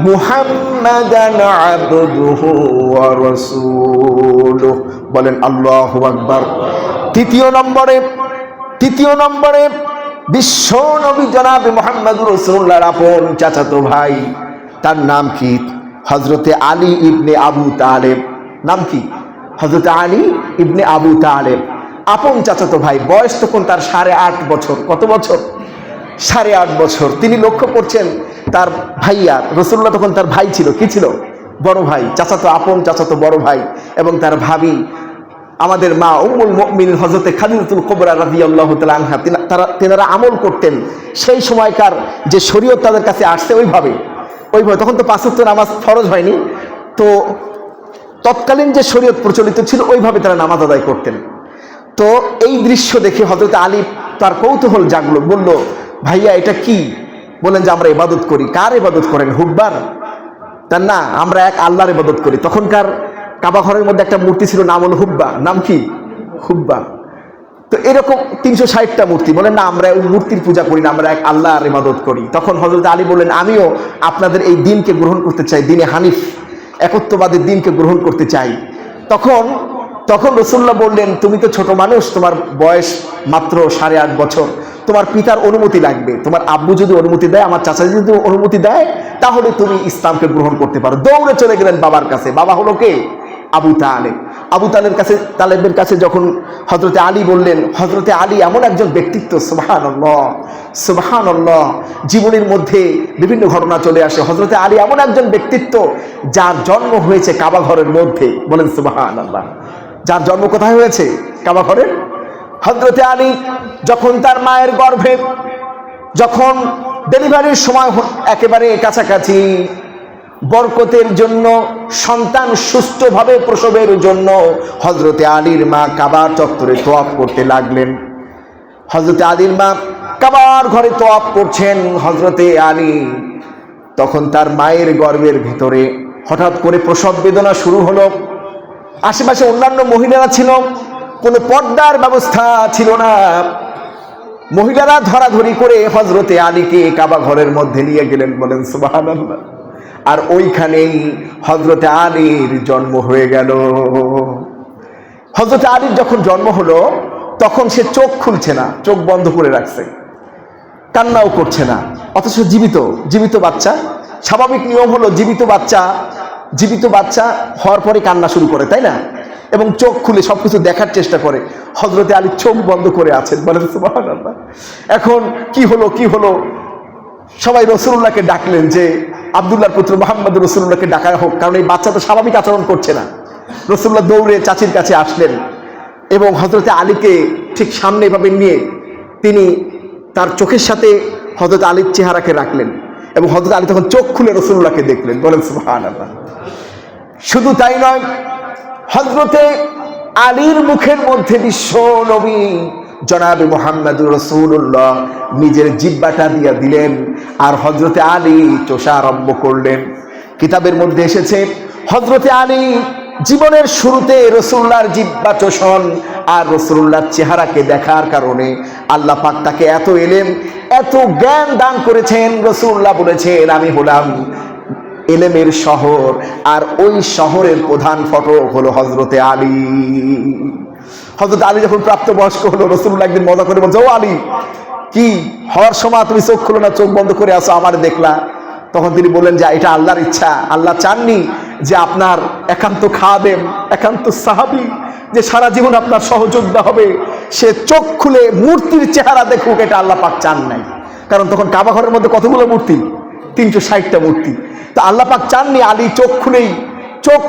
মুহাম্মাদান আবদুহু ওয়া রাসূলুহ। বলেন, আল্লাহু আকবার। তৃতীয় নম্বরে তৃতীয় নম্বরে, বিশ্ব নবী জনাব মোহাম্মদুর রসুল্লাহর আপন চাচাতো ভাই। তার নাম কি? হজরতে আলী ইবনে আবু তালেব। নাম কি? হজরতে আলী ইবনে আবু তালেব। আপন চাচাতো ভাই, বয়স তখন তার সাড়ে আট বছর। কত বছর? সাড়ে আট বছর। তিনি লক্ষ্য করছেন তার ভাইয়া রসুল্লাহ তখন তার ভাই ছিল। কি ছিল? বড় ভাই, চাচাতো আপন, চাচাতো বড় ভাই এবং তার ভাবি। আমাদের মা উম্মুল মুমিনিন হজরতে খাদিজাতুল কুবরা রাদিয়াল্লাহু তাআলা আনহা তারা, তেনারা আমল করতেন। সেই সময়কার যে শরীয়ত তাদের কাছে আসছে ওইভাবে। ওইভাবে। তখন তো পাঁচ ওয়াক্ত নামাজ ফরজ হয়নি। তো তৎকালীন যে শরীয়ত প্রচলিত ছিল, ওইভাবে তারা নামাজ আদায় করতেন। তো এই দৃশ্য দেখে হজরত আলী তার কৌতূহল জাগলো, বলল, ভাইয়া, এটা কি? বলেন যে আমরা ইবাদত করি। কার ইবাদত করেন? হুব্বার? তার না, আমরা এক আল্লাহর ইবাদত করি। তখনকার কাবা ঘরের মধ্যে একটা মূর্তি ছিল, নাম হলো হুব্বা। নাম কি? হুব্বা। তো এরকম তিনশো ষাটটা মূর্তি। বলেন, না, আমরা ওই মূর্তির পূজা করি না, আমরা এক আল্লাহর ইবাদত করি। তখন হজরত আলী বললেন, আমিও আপনাদের এই দিনকে গ্রহণ করতে চাই, দিনে হানিফ একত্ববাদের দিনকে গ্রহণ করতে চাই। তখন তখন রসুল্লাহ বললেন, তুমি তো ছোট মানুষ, তোমার বয়স মাত্র সাড়ে আট বছর। তোমার পিতার অনুমতি লাগবে। তোমার আব্বু যদি অনুমতি দেয়, আমার চাচা যদি অনুমতি দেয়, তাহলে তুমি ইসলামকে গ্রহণ করতে পারো। দৌড়ে চলে গেলেন বাবার কাছে। বাবা হলো কে? আবু তালেব। আবু তালের কাছে, তালেবের কাছে যখন হজরতে আলী বললেন হজরতে আলী এমন একজন ব্যক্তিত্ব সুবাহান সুবাহান জীবনের মধ্যে বিভিন্ন ঘটনা চলে আসে। হজরতে আলী এমন একজন ব্যক্তিত্ব যার জন্ম হয়েছে কাবা ঘরের মধ্যে। বলেন সুবাহান যার জন্ম কোথায় হয়েছে? কাবা ঘরের হজরতে আলী যখন তার মায়ের গর্ভে, যখন ডেলিভারির সময় একেবারে কাছাকাছি, বরকতের জন্য, সন্তান সুস্থভাবে প্রসবের জন্য হজরতে আলীর মা কাবা চত্বরে তোয়াপ করতে লাগলেন। হজরতে আলীর মা কাবার ঘরে তোয়াপ করছেন হজরতে আলী। তখন তার মায়ের গর্ভের ভিতরে হঠাৎ করে প্রসব বেদনা শুরু হলো। আশেপাশে অন্যান্য মহিলারা ছিল। কোনো পর্দার ব্যবস্থা ছিল না। মহিলারা ধরাধরি করে হজরতে আলীকে কাবা ঘরের মধ্যে নিয়ে গেলেন, বলেন সুবাহান আর ওইখানেই হজরতে আলীর জন্ম হয়ে গেল। হজরতে আলীর যখন জন্ম হলো, তখন সে চোখ খুলছে না, চোখ বন্ধ করে রাখছে। কান্নাও করছে না, অথচ জীবিত জীবিত বাচ্চা। স্বাভাবিক নিয়ম হলো জীবিত বাচ্চা জীবিত বাচ্চা হওয়ার পরে কান্না শুরু করে, তাই না? এবং চোখ খুলে সবকিছু দেখার চেষ্টা করে। হজরতে আলী চোখ বন্ধ করে আছেন। বলেন। এখন কি হলো কি হলো? সবাই রসুল্লাহকে ডাকলেন যে, আবদুল্লাহর পুত্র মোহাম্মদ রসুল্লাহকে ডাকা হোক, কারণ এই বাচ্চা তো স্বাভাবিক আচরণ করছে না। রসুল্লাহ দৌড়ে চাচির কাছে আসলেন এবং হজরতে আলীকে ঠিক সামনে এভাবে নিয়ে তিনি তার চোখের সাথে হজরত আলীর চেহারাকে রাখলেন এবং হজরত আলী তখন চোখ খুলে রসুল্লাহকে দেখলেন। বলেন সুহান শুধু তাই নয় হজরতে আলীর মুখের মধ্যে বিশ্ব নবী জনাবে মোহাম্মদুর রসুল্লাহ নিজের জিব্বাটা দিয়া দিলেন আর হজরতে আলী চোষা আরম্ভ করলেন। কিতাবের মধ্যে এসেছে হজরতে আলী জীবনের শুরুতে রসুল্লাহর জিব্বা চোষণ আর রসুল্লাহর চেহারাকে দেখার কারণে আল্লাহ পাক তাকে এত এলেন এত জ্ঞান দান করেছেন। রসুল্লাহ বলেছেন, আমি হলাম এলেমের শহর, আর ওই শহরের প্রধান ফটক হলো হজরতে আলী। হজরত আলী যখন প্রাপ্তবয়স্ক হলো রসুল্লাহ একদিন মজা করে বলছে, ও আলী, কি? হওয়ার সময় তুমি চোখ খুলো না, চোখ বন্ধ করে আসো, আমার দেখলা। তখন তিনি বললেন, যে, এটা আল্লাহর ইচ্ছা। আল্লাহ চাননি যে আপনার একান্ত খাদেম, একান্ত সাহাবি, যে সারা জীবন আপনার সহযোগিতা হবে, সে চোখ খুলে মূর্তির চেহারা দেখুক, এটা আল্লাহ পাক চান নাই। কারণ তখন কাবাঘরের মধ্যে কতগুলো মূর্তি? তিনশো ষাটটা মূর্তি। তা আল্লাপাক চাননি আলী চোখ খুলেই চোখ